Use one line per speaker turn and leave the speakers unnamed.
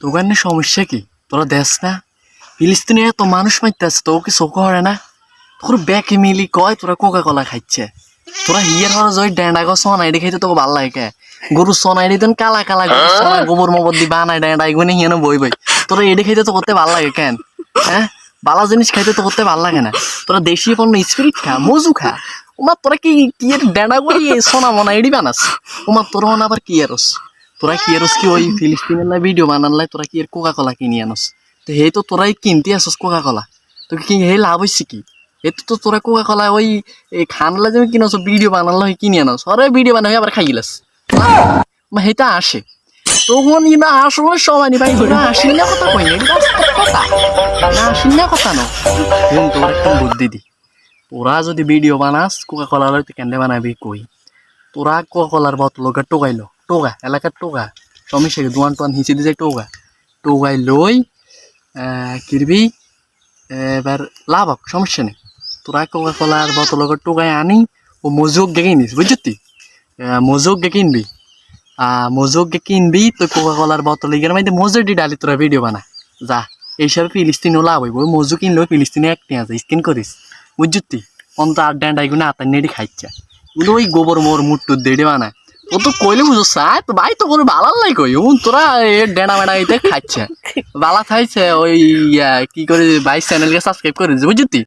তোখানে সমস্যা কি? তোরা দেশ না? ফিলিস্তিনে এত মানুষ মারতে আছে তোকে চোখ হরে না? তোর ব্যাকে মিলি কয় তোরা কোকা কলা খাইছে তোরা হিয়ার হর জয় ডেন্ডা গো সোনাই রে খাইতে তোকে ভালো লাগে কে? গরু রে দেন, কালা কালা সোনা গোবর মবর দি বানাই ডেন্ডা এগুলো হিয়ানো বই বই। তোরা এডে খাইতে তো করতে ভালো লাগে কেন? হ্যাঁ? বালা জিনিস খাইতে তো করতে ভালো লাগে না। তোরা দেশি পণ্য স্পিরিট খা, মজু খা। ওমা তোরা কি কি ডেন্ডা করি সোনা মনা এডি বানাস? ওমা তোরা আবার কি আরস তোরা কি আরস কি ওই ফিলিস্তিনের লাই ভিডিও বানানলাই তোরা কি এর কোকা কলা কিনি আনস? তো হে তো তোরাই কিনতে আসস কোকা কলা তো কি হে লাভ হইছে কি? এতো তো তোরা কোকা কলা ওই খানলা যে কিনস ভিডিও বানালো কিনি আনস। আরে ভিডিও বানাই আবার খাই গিলাস। হেটা আসে। তখন ইনা আসলে সবাই ভাই না আসিন না কথা কই কথা। না আসিন না কথা না। বোন তোর একটা বুদ্ধি দি। তোরা যদি ভিডিও বানাস কোকা কলা লইতে কেন্দ্রে বানাবি কই? তোরা কোকা কলার বোতলকে টোকাইলো টোকা এলাকার টোগা সমস্যা কি দোয়ান টোয়ান হিঁচে যায় টোগা টোকাই লই কিরবি এবার লাভ হোক সমস্যা নেই তোরা কোকা কলার বোতলকে টোকাই আনি ও মজুক গে কিনিস বুঝছি মজুক গে কিনবি মজুক গে কিনবি তো কোকা কলার বোতল ইগের মধ্যে মজুর দি ডালি তোরা ভিডিও বানা যা এইসব ফিলিস্তিনও লাভ হইব ওই মজু কিনলেও ফিলিস্তিনে এক আছে স্কিন করিস বুঝছি অন্ত আর ড্যান্ডা এগুলো আতার নেড়ি এগুলো ওই গোবর মোর মুট্টুর দেড়ে বানায় ও তো কইলে বুঝো সাই ভাই তো কোনো বালার নাই কই। উন তোরা এ ডেনা মেনা এতে খাচ্ছে। বালা খাইছে ওই কি করে ভাই চ্যানেলকে সাবস্ক্রাইব করে দিছে বুঝতি